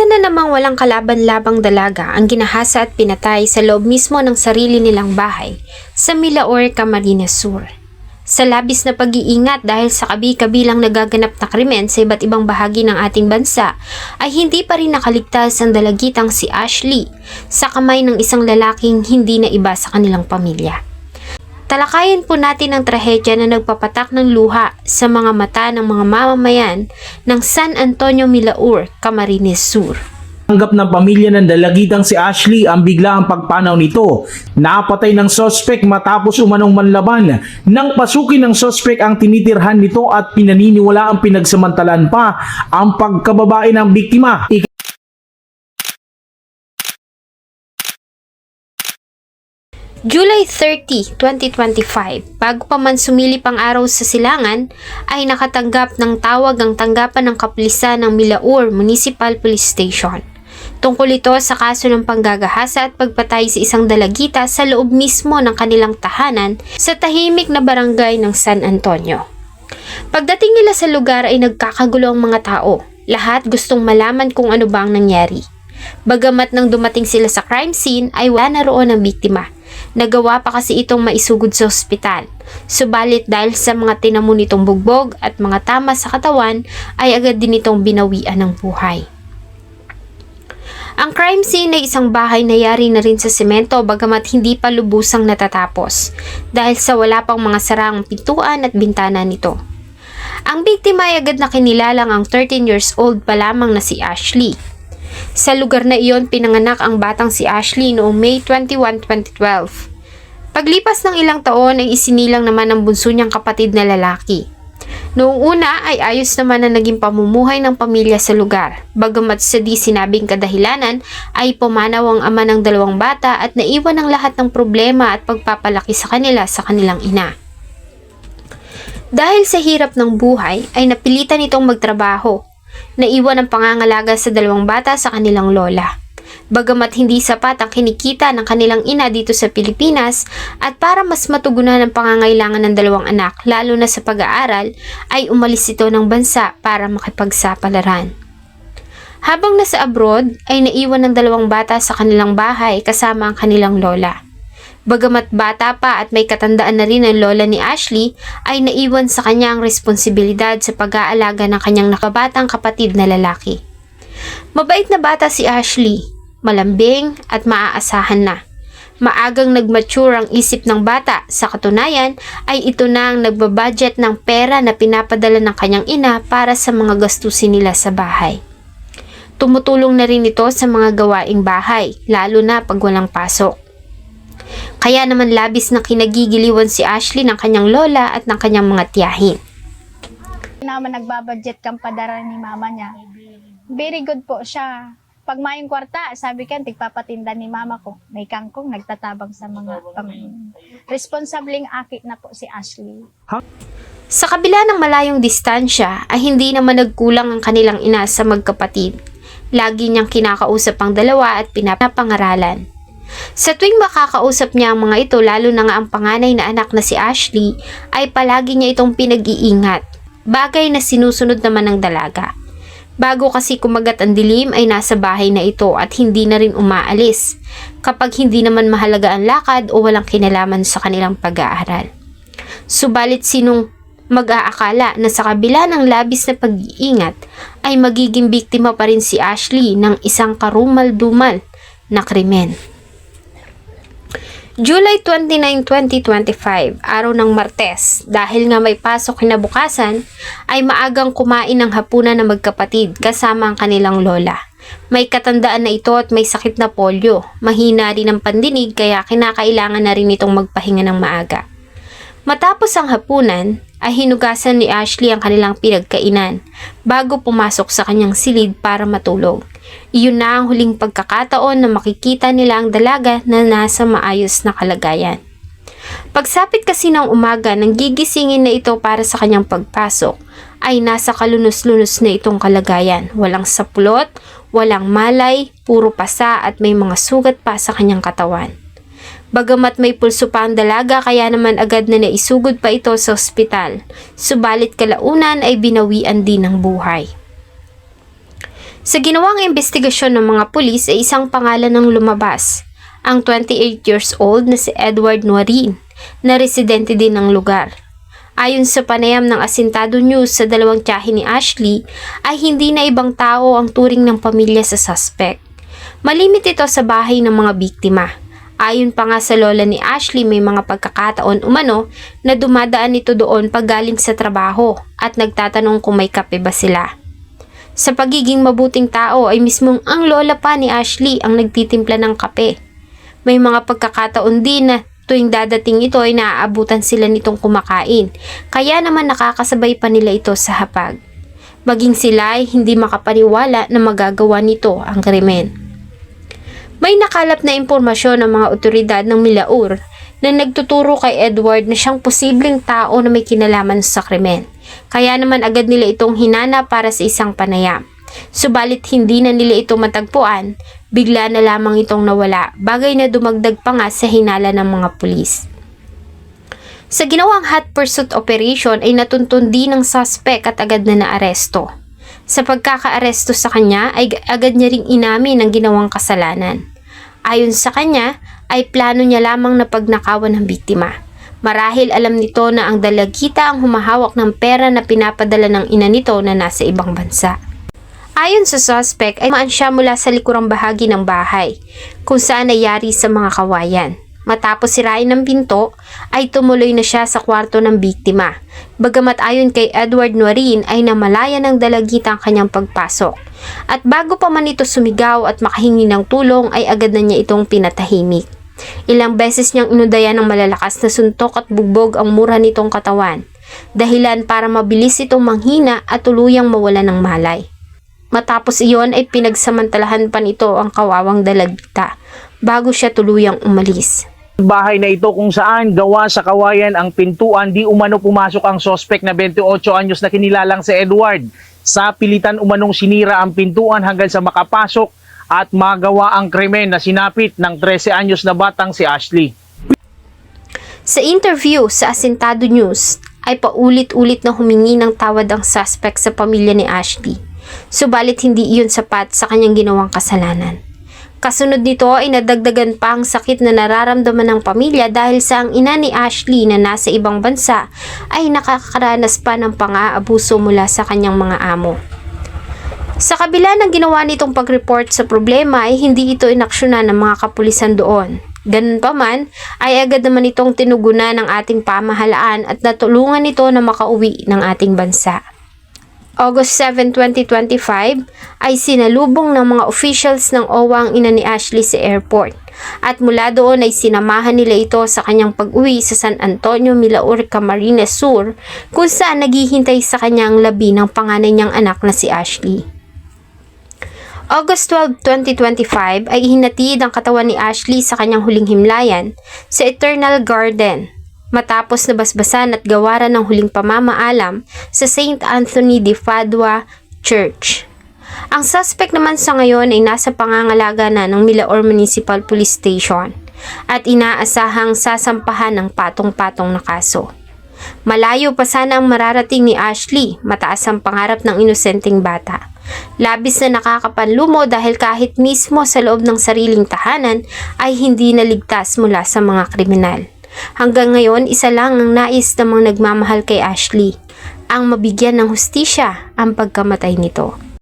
Isa na namang walang kalaban-labang dalaga ang ginahasa at pinatay sa loob mismo ng sarili nilang bahay sa Milaor, Camarines Sur. Sa labis na pag-iingat dahil sa kabi-kabilang nagaganap na krimen sa iba't ibang bahagi ng ating bansa, ay hindi pa rin nakaligtas ang dalagitang si Ashley sa kamay ng isang lalaking hindi na iba sa kanilang pamilya. Talakayin po natin ang trahedya na nagpapatak ng luha sa mga mata ng mga mamamayan ng San Antonio Milaur, Camarines Sur. Tanggap ng pamilya ng dalagitang si Ashley ang biglaang pagpanaw nito. Napatay ng sospek matapos umanong manlaban. Nang pasukin ng sospek ang tinitirhan nito at pinaniniwala ang pinagsamantalan pa ang pagkababae ng biktima. July 30, 2025, bago pa man sumilip ang araw sa silangan, ay nakatanggap ng tawag ang tanggapan ng kapulisan ng Milaur Municipal Police Station. Tungkol ito sa kaso ng panggagahasa at pagpatay sa isang dalagita sa loob mismo ng kanilang tahanan sa tahimik na barangay ng San Antonio. Pagdating nila sa lugar ay nagkakagulo ang mga tao. Lahat gustong malaman kung ano ba ang nangyari. Bagamat nang dumating sila sa crime scene ay wala na roon ang biktima. Nagawa pa kasi itong maisugod sa ospital. Subalit dahil sa mga tinamo nitong bugbog at mga tama sa katawan ay agad din itong binawian ng buhay. Ang crime scene ay isang bahay na yari na rin sa semento bagamat hindi pa lubusang natatapos dahil sa wala pang mga sarang pintuan at bintana nito. Ang biktima ay agad na kinilalang ang 13 years old pa lamang na si Ashley. Sa lugar na iyon pinanganak ang batang si Ashley noong May 21, 2012. Paglipas ng ilang taon ay isinilang naman ang bunso niyang kapatid na lalaki. Noong una ay ayos naman na naging pamumuhay ng pamilya sa lugar. Bagamat sa di sinabing kadahilanan ay pumanaw ang ama ng dalawang bata at naiwan ang lahat ng problema at pagpapalaki sa kanila sa kanilang ina. Dahil sa hirap ng buhay ay napilitan itong magtrabaho. Naiwan ang pangangalaga sa dalawang bata sa kanilang lola. Bagamat hindi sapat ang kinikita ng kanilang ina dito sa Pilipinas at para mas matugunan ang pangangailangan ng dalawang anak lalo na sa pag-aaral ay umalis ito ng bansa para makipagsapalaran. Habang nasa abroad ay naiwan ng dalawang bata sa kanilang bahay kasama ang kanilang lola. Bagamat bata pa at may katandaan na rin ang lola ni Ashley, ay naiwan sa kanya ang responsibilidad sa pag-aalaga ng kanyang nakabatang kapatid na lalaki. Mabait na bata si Ashley, malambing at maaasahan na. Maagang nagmature ang isip ng bata, sa katunayan ay ito na ang nagbabudget ng pera na pinapadala ng kanyang ina para sa mga gastusin nila sa bahay. Tumutulong na rin ito sa mga gawaing bahay, lalo na pag walang pasok. Kaya naman labis na kinagigiliwan si Ashley ng kanyang lola at ng kanyang mga tiyahin. naman nagbabudget kang padara ni mama niya. Very good po siya. Pag mayong kwarta, sabi ka, tigpapatinda ni mama ko. May kangkong, nagtatabang sa mga um, responsabling akit na po si Ashley. Sa kabila ng malayong distansya ay hindi naman nagkulang ang kanilang ina sa magkapatid. Lagi niyang kinakausap ang dalawa at pinapangaralan. Sa tuwing makakausap niya ang mga ito lalo na nga ang panganay na anak na si Ashley ay palagi niya itong pinag-iingat. Bagay na sinusunod naman ng dalaga. Bago kasi kumagat ang dilim ay nasa bahay na ito at hindi na rin umaalis kapag hindi naman mahalaga ang lakad o walang kinalaman sa kanilang pag-aaral. Subalit sinong mag-aakala na sa kabila ng labis na pag-iingat ay magiging biktima pa rin si Ashley ng isang karumal-dumal na krimen. July 29, 2025, araw ng Martes, dahil nga may pasok kinabukasan, ay maagang kumain ng hapunan ng magkapatid kasama ang kanilang lola. May katandaan na ito at may sakit na polio. Mahina rin ang pandinig kaya kinakailangan na rin itong magpahinga ng maaga. Matapos ang hapunan, ay hinugasan ni Ashley ang kanilang pinagkainan bago pumasok sa kanyang silid para matulog. Iyon na ang huling pagkakataon na makikita nila ang dalaga na nasa maayos na kalagayan. Pagsapit kasi ng umaga nang gigisingin na ito para sa kanyang pagpasok, ay nasa kalunos-lunos na itong kalagayan. Walang saplot, walang malay, puro pasa at may mga sugat pa sa kanyang katawan. Bagamat may pulso pa ang dalaga kaya naman agad na naisugod pa ito sa ospital. Subalit kalaunan ay binawian din ng buhay. Sa ginawang investigasyon ng mga pulis ay isang pangalan ng lumabas, ang 28 years old na si Edward Nuarin, na residente din ng lugar. Ayon sa panayam ng Asintado News sa dalawang tiyahin ni Ashley, ay hindi na ibang tao ang turing ng pamilya sa suspect. Malimit ito sa bahay ng mga biktima. Ayon pa nga sa lola ni Ashley may mga pagkakataon umano na dumadaan ito doon pag galing sa trabaho at nagtatanong kung may kape ba sila. Sa pagiging mabuting tao ay mismong ang lola pa ni Ashley ang nagtitimpla ng kape. May mga pagkakataon din na tuwing dadating ito ay naaabutan sila nitong kumakain, kaya naman nakakasabay pa nila ito sa hapag. Maging sila ay hindi makapaniwala na magagawa nito ang krimen. May nakalap na impormasyon ng mga otoridad ng Milaur na nagtuturo kay Edward na siyang posibleng tao na may kinalaman sa krimen. Kaya naman agad nila itong hinana para sa isang panayam. Subalit hindi na nila ito matagpuan, bigla na lamang itong nawala, bagay na dumagdag pa nga sa hinala ng mga pulis. Sa ginawang hot pursuit operation ay natuntun din ng suspect at agad na naaresto. Sa pagkakaaresto sa kanya ay agad niya ring inamin ang ginawang kasalanan. Ayon sa kanya ay plano niya lamang na pagnakawan ng biktima. Marahil alam nito na ang dalagita ang humahawak ng pera na pinapadala ng ina nito na nasa ibang bansa. Ayon sa suspect ay maan siya mula sa likurang bahagi ng bahay kung saan nayari sa mga kawayan. Matapos sirain ng pinto, ay tumuloy na siya sa kwarto ng biktima. Bagamat ayon kay Edward Nuarin ay namalaya ng dalagita ang kanyang pagpasok. At bago pa man ito sumigaw at makahingi ng tulong ay agad na niya itong pinatahimik. Ilang beses niyang inudayan ng malalakas na suntok at bugbog ang mura nitong katawan. Dahilan para mabilis itong manghina at tuluyang mawala ng malay. Matapos iyon ay pinagsamantalahan pa nito ang kawawang dalagita bago siya tuluyang umalis. Bahay na ito kung saan gawa sa kawayan ang pintuan di umano pumasok ang sospek na 28 anyos na kinilalang si Edward. Sa pilitan umanong sinira ang pintuan hanggang sa makapasok at magawa ang krimen na sinapit ng 13 anyos na batang si Ashley. Sa interview sa Asintado News, ay paulit-ulit na humingi ng tawad ang suspect sa pamilya ni Ashley. Subalit hindi iyon sapat sa kanyang ginawang kasalanan. Kasunod nito ay nadagdagan pa ang sakit na nararamdaman ng pamilya dahil sa ang ina ni Ashley na nasa ibang bansa ay nakakaranas pa ng pang-aabuso mula sa kanyang mga amo. Sa kabila ng ginawa nitong pag-report sa problema ay hindi ito inaksyonan ng mga kapulisan doon. Ganun pa man, ay agad naman itong tinugunan ng ating pamahalaan at natulungan ito na makauwi ng ating bansa. August 7, 2025 ay sinalubong ng mga officials ng OWA ang ina ni Ashley sa airport. At mula doon ay sinamahan nila ito sa kanyang pag-uwi sa San Antonio, Milaur, Camarines Sur kung saan naghihintay sa kanyang labi ng panganay niyang anak na si Ashley. August 12, 2025 ay ihinatid ang katawan ni Ashley sa kanyang huling himlayan sa Eternal Garden matapos nabasbasan at gawaran ng huling pamamaalam sa St. Anthony de Padua Church. Ang suspect naman sa ngayon ay nasa pangangalaga na ng Milaor Municipal Police Station at inaasahang sasampahan ng patong-patong na kaso. Malayo pa sana ang mararating ni Ashley, mataas ang pangarap ng inosenteng bata. Labis na nakakapanlumo dahil kahit mismo sa loob ng sariling tahanan ay hindi naligtas mula sa mga kriminal. Hanggang ngayon, isa lang ang nais ng mga nagmamahal kay Ashley, ang mabigyan ng hustisya ang pagkamatay nito.